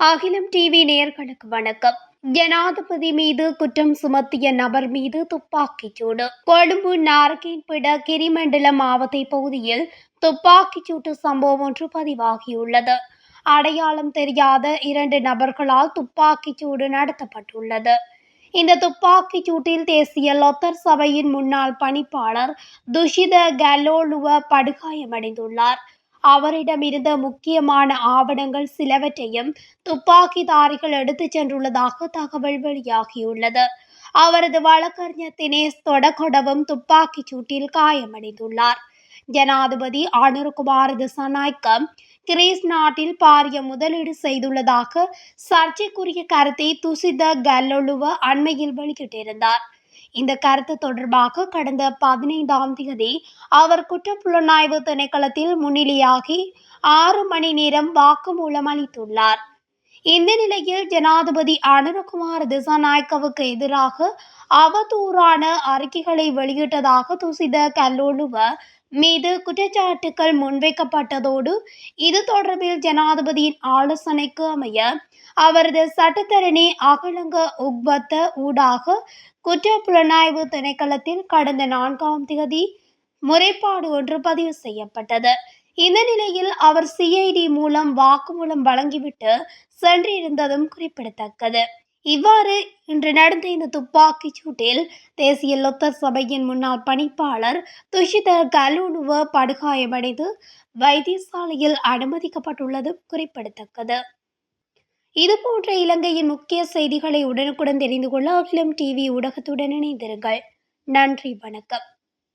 அகிலம் டிவி நேர்களுக்கு வணக்கம். ஜனாதிபதி மீது குற்றம் சுமத்திய நபர் மீது துப்பாக்கிச் சூடு கொழும்பு நாரகேன்பிட கிரிமண்டல மாவட்ட பகுதியில் துப்பாக்கிச் சூட்டு சம்பவம் ஒன்று பதிவாகியுள்ளது. அடையாளம் தெரியாத இரண்டு நபர்களால் துப்பாக்கிச் சூடு நடத்தப்பட்டுள்ளது. இந்த துப்பாக்கிச் சூட்டில் தேசிய லொத்தர் சபையின் முன்னாள் பணிப்பாளர் துஷித கலோலுவ படுகாயமடைந்துள்ளார். அவரிடமிருந்த முக்கியமான ஆவணங்கள் சிலவற்றையும் துப்பாக்கிதாரிகள் எடுத்துச் சென்றுள்ளதாக தகவல் வெளியாகியுள்ளது. அவரது வழக்கறிஞர் தினேஷ் தொடக்கொடவும் துப்பாக்கிச் சூட்டில் காயமடைந்துள்ளார். ஜனாதிபதி அனுர்குமார் திசாநாயக்கம் கிரீஸ் நாட்டில் பாரிய முதலீடு செய்துள்ளதாக சர்ச்சைக்குரிய கருத்தை துசித கல்லொழுவ அண்மையில் வெளியிட்டிருந்தார். இந்த கருத்து தொடர்பாக கடந்த பதினைந்தாம் தேதி அவர் குற்றப்புலனாய்வு திணைக்களத்தில் முன்னிலையாகி ஆறு மணி நேரம் வாக்குமூலம் அளித்துள்ளார். இந்த நிலையில் ஜனாதிபதி அனுரகுமார் திசாநாயக்கவுக்கு எதிராக அவதூறான அறிக்கைகளை வெளியிட்டதாக துசித கல்லோலுவ மீது குற்றச்சாட்டுகள் முன்வைக்கப்பட்டதோடு இது தொடர்பில் ஜனாதிபதியின் ஆலோசனைக்கு அமைய அவரது சட்டத்தரணி அகலங்க உக்பத்த ஊடாக குற்ற புலனாய்வு திணைக்களத்தில் கடந்த நான்காம் தேதி முறைப்பாடு ஒன்று பதிவு செய்யப்பட்டது. இந்த நிலையில் அவர் சிஐடி மூலம் வாக்குமூலம் வழங்கிவிட்டு சென்றிருந்ததும் குறிப்பிடத்தக்கது. இவ்வாறு இன்று நடந்த இந்த துப்பாக்கிச் சூட்டில் தேசிய லொத்தர் சபையின் முன்னாள் பணிப்பாளர் துஷித கலுணுவ படுகாயமடைந்து வைத்தியசாலையில் அனுமதிக்கப்பட்டுள்ளது குறிப்பிடத்தக்கது. இதுபோன்ற இலங்கையின் முக்கிய செய்திகளை உடனுக்குடன் தெரிந்து கொள்ள அகிலம் டிவி ஊடகத்துடன் இணைந்திருங்கள். நன்றி வணக்கம்.